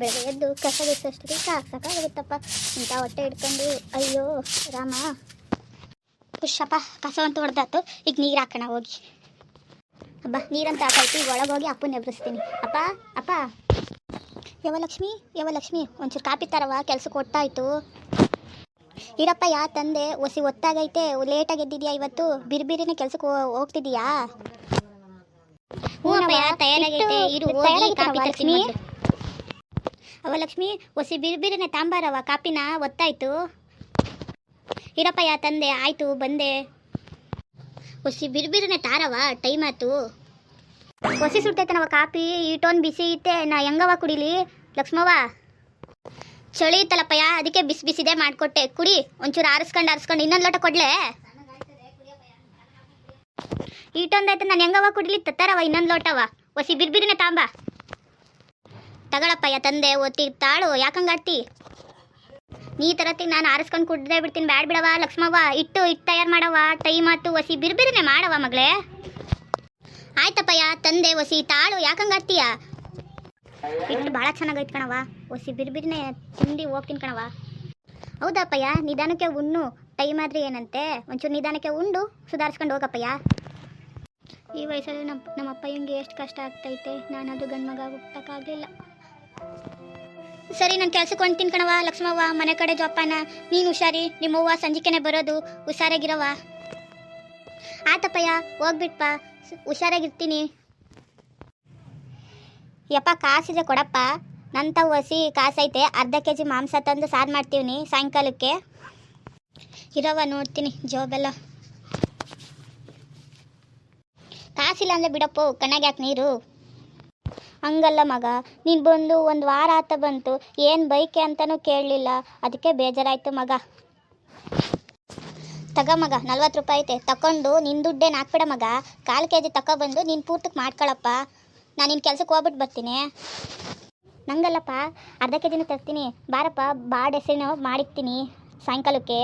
ಬೆಳಗ್ಗೆ ಎದ್ದು ಕಸ ಸಾಕು ಸಾಕಾಗುತ್ತಪ್ಪ ಇಂಥ ಹೊಟ್ಟೆ ಹಿಡ್ಕೊಂಡು ಅಯ್ಯೋ ರಾಮ. ಖುಷಪ್ಪ ಕಸ ಅಂತ ಹೊಡೆದಾತು. ಈಗ ನೀರು ಹಾಕೋಣ ಹೋಗಿ. ಅಬ್ಬ ನೀರಂತ ಹಾಕೈತಿ. ಹೋಗಿ ಅಪ್ಪನ ಎಬ್ರಿಸ್ತೀನಿ ಅಪ್ಪ ಅಪ್ಪ. ಯಾವ ಲಕ್ಷ್ಮಿ ಯಾವ ಲಕ್ಷ್ಮಿ ಒಂಚೂರು ಕಾಪಿ ತರವ ಕೆಲ್ಸಕ್ಕೆ ಒಟ್ಟಾಯ್ತು. ಇರಪ್ಪ ಯಾ ತಂದೆ? ಒಸಿ ಒತ್ತಾಗೈತೆ. ಲೇಟಾಗಿ ಎದ್ದಿದ್ಯಾ ಇವತ್ತು? ಬಿರಿಬಿರಿನೇ ಕೆಲ್ಸಕ್ಕೆ ಹೋಗ್ತಿದೀಯಾ? ಹ್ಞೂ ಅಪ್ಪಯ್ಯ ತಯಾರಾಗೈತೆ. ಇರು ಹೋಗಿ ಕಾಪಿ ತರ್ತೀನಿ ಅವ ಲಕ್ಷ್ಮಿ, ಒಸಿ ಬಿರಿಬಿರಿನೇ ತಾಂಬಾರವ, ಕಾಪಿನ ಒತ್ತಾಯ್ತು. ಇರಪ್ಪಯ್ಯ ತಂದೆ, ಆಯ್ತು, ಬಂದೆ. ಒಸಿ ಬಿರಿಬಿರಿನೇ ತಾರವ, ಟೈಮ್ ಆಯ್ತು. ಒಸಿ ಸುಡ್ತೈತನವ ಕಾಪಿ ಈಟೊಂದು ಬಿಸಿ ಐತೆ ನಾ ಹೆಂಗವ ಕುಡಿಲಿ? ಲಕ್ಷ್ಮವ್ವ? ಚಳಿ ಇತ್ತಲ್ಲಪ್ಪಯ್ಯ, ಅದಕ್ಕೆ ಬಿಸಿ ಬಿಸಿದೆ ಮಾಡಿಕೊಟ್ಟೆ. ಕುಡಿ, ಒಂಚೂರು ಆರಿಸ್ಕೊಂಡು ಆರಿಸ್ಕೊಂಡು ಇನ್ನೊಂದು ಲೋಟ ಕೊಡ್ಲೆ. ಈಟೊಂದಾಯ್ತು ನಾನು ಹೆಂಗವ ಕುಡಿಲಿ? ತತ್ತಾರವ ಇನ್ನೊಂದು ಲೋಟವ. ಒಸಿ ಬಿರ್ಬಿರಿನೆ ತಾಂಬ. ತಗೊಳಪ್ಪಯ್ಯ ತಂದೆ ಒತ್ತಿ ತಾಳು ಯಾಕಂಗಾಡ್ತಿ ನೀ ತರತ್ತಿ ನಾನು ಆರಿಸ್ಕೊಂಡು ಕುಡ್ದೇ ಬಿಡ್ತೀನಿ, ಬ್ಯಾಡ್ ಬಿಡವ ಲಕ್ಷ್ಮವ್ವ, ಇಟ್ಟು ಇಟ್ಟು ತಯಾರು ಮಾಡವ ಟೈ ಮಾತು ಒಸಿ ಬಿರ್ಬಿರಿನೇ ಮಾಡವ ಮಗಳೇ. ಆಯ್ತಪ್ಪಯ್ಯ, ತಂದೆ ಒಸಿ, ತಾಳು ಯಾಕಂಗಾಡ್ತೀಯ ಇಟ್ಟು ಭಾಳ ಚೆನ್ನಾಗೈತೆ ಕಣವ ಒಸಿ ಬಿರ್ಬಿರ್ನೆ ತಿಂಡಿ ಹೋಗ್ತೀನಿ ಕಣವ ಹೌದಪ್ಪಯ್ಯ, ನಿಧಾನಕ್ಕೆ ಉಣ್ಣು ಟೈಮ್ ಆದರೆ ಏನಂತೆ? ಒಂಚೂರು ನಿಧಾನಕ್ಕೆ ಉಂಡು, ಸುಧಾರಿಸ್ಕೊಂಡು ಹೋಗಪ್ಪಯ್ಯ. ಈ ವಯಸ್ಸಲ್ಲಿ ನಮ್ಮ ನಮ್ಮ ಅಪ್ಪಯ್ಯಂಗೆ ಎಷ್ಟು ಕಷ್ಟ ಆಗ್ತೈತೆ ನಾನು ಅದು ಗಂಡು ಮಗ ಹುಟ್ಟಕ್ಕಾಗಲಿಲ್ಲ. ಸರಿ, ನಾನು ಕೆಲ್ಸಕ್ಕೆ ಒಂದು ಕಣವ ಲಕ್ಷ್ಮವ್ವ, ಮನೆ ಕಡೆ ಜೋಪಾನ. ನೀನು ಹುಷಾರಿ, ನಿಮ್ಮವ್ವ ಸಂಜಿಕೆನೆ ಬರೋದು ಹುಷಾರಾಗಿರವ ಆತಪ್ಪಯ್ಯ, ಹೋಗ್ಬಿಟ್ಪ, ಹುಷಾರಾಗಿರ್ತೀನಿ. ಯಪ್ಪ ಕಾಸಿದೆ ಕೊಡಪ್ಪ. ನಂತ ಹಸಿ ಕಾಸೈತೆ ಅರ್ಧ ಕೆ ಜಿ ಮಾಂಸ ತಂದು ಸಾರು ಮಾಡ್ತೀವಿ ಸಾಯಂಕಾಲಕ್ಕೆ. ಇರವ ನೋಡ್ತೀನಿ, ಜೋಬೆಲ್ಲ. ಕಾಸಿಲ್ಲ ಅಂದರೆ ಬಿಡಪ್ಪು, ಕಣ್ಣಾಗ ಯಾಕೆ ನೀರು? ಹಂಗಲ್ಲ ಮಗ, ನೀನು ಬಂದು ಒಂದು ವಾರ ಆತ ಬಂತು, ಏನು ಬೈಕೆ ಅಂತಲೂ ಕೇಳಲಿಲ್ಲ. ಅದಕ್ಕೆ ಬೇಜಾರಾಯಿತು ಮಗ. ತಗ ಮಗ, ನಲ್ವತ್ತು ರೂಪಾಯಿ ಐತೆ, ತಕೊಂಡು ನಿನ್ನ ದುಡ್ಡೇನು ಹಾಕ್ಬಿಡ ಮಗ. ಕಾಲು ಕೆ ಜಿ ತಗೊಬಂದು ನೀನು ಪೂರ್ತಕ್ಕೆ ಮಾಡ್ಕೊಳಪ್ಪ. ನಾನು ನಿನ್ನ ಕೆಲ್ಸಕ್ಕೆ ಹೋಗ್ಬಿಟ್ಟು ಬರ್ತೀನಿ. ನಂಗಲ್ಲಪ್ಪ, ಅರ್ಧ ಕೆ ಜಿನ ತರ್ತೀನಿ. ಬಾರಪ್ಪ, ಬಾಡ್ ಹೆಸರಿನ ಮಾಡಿಕ್ತೀನಿ ಸಾಯಂಕಾಲಕ್ಕೆ.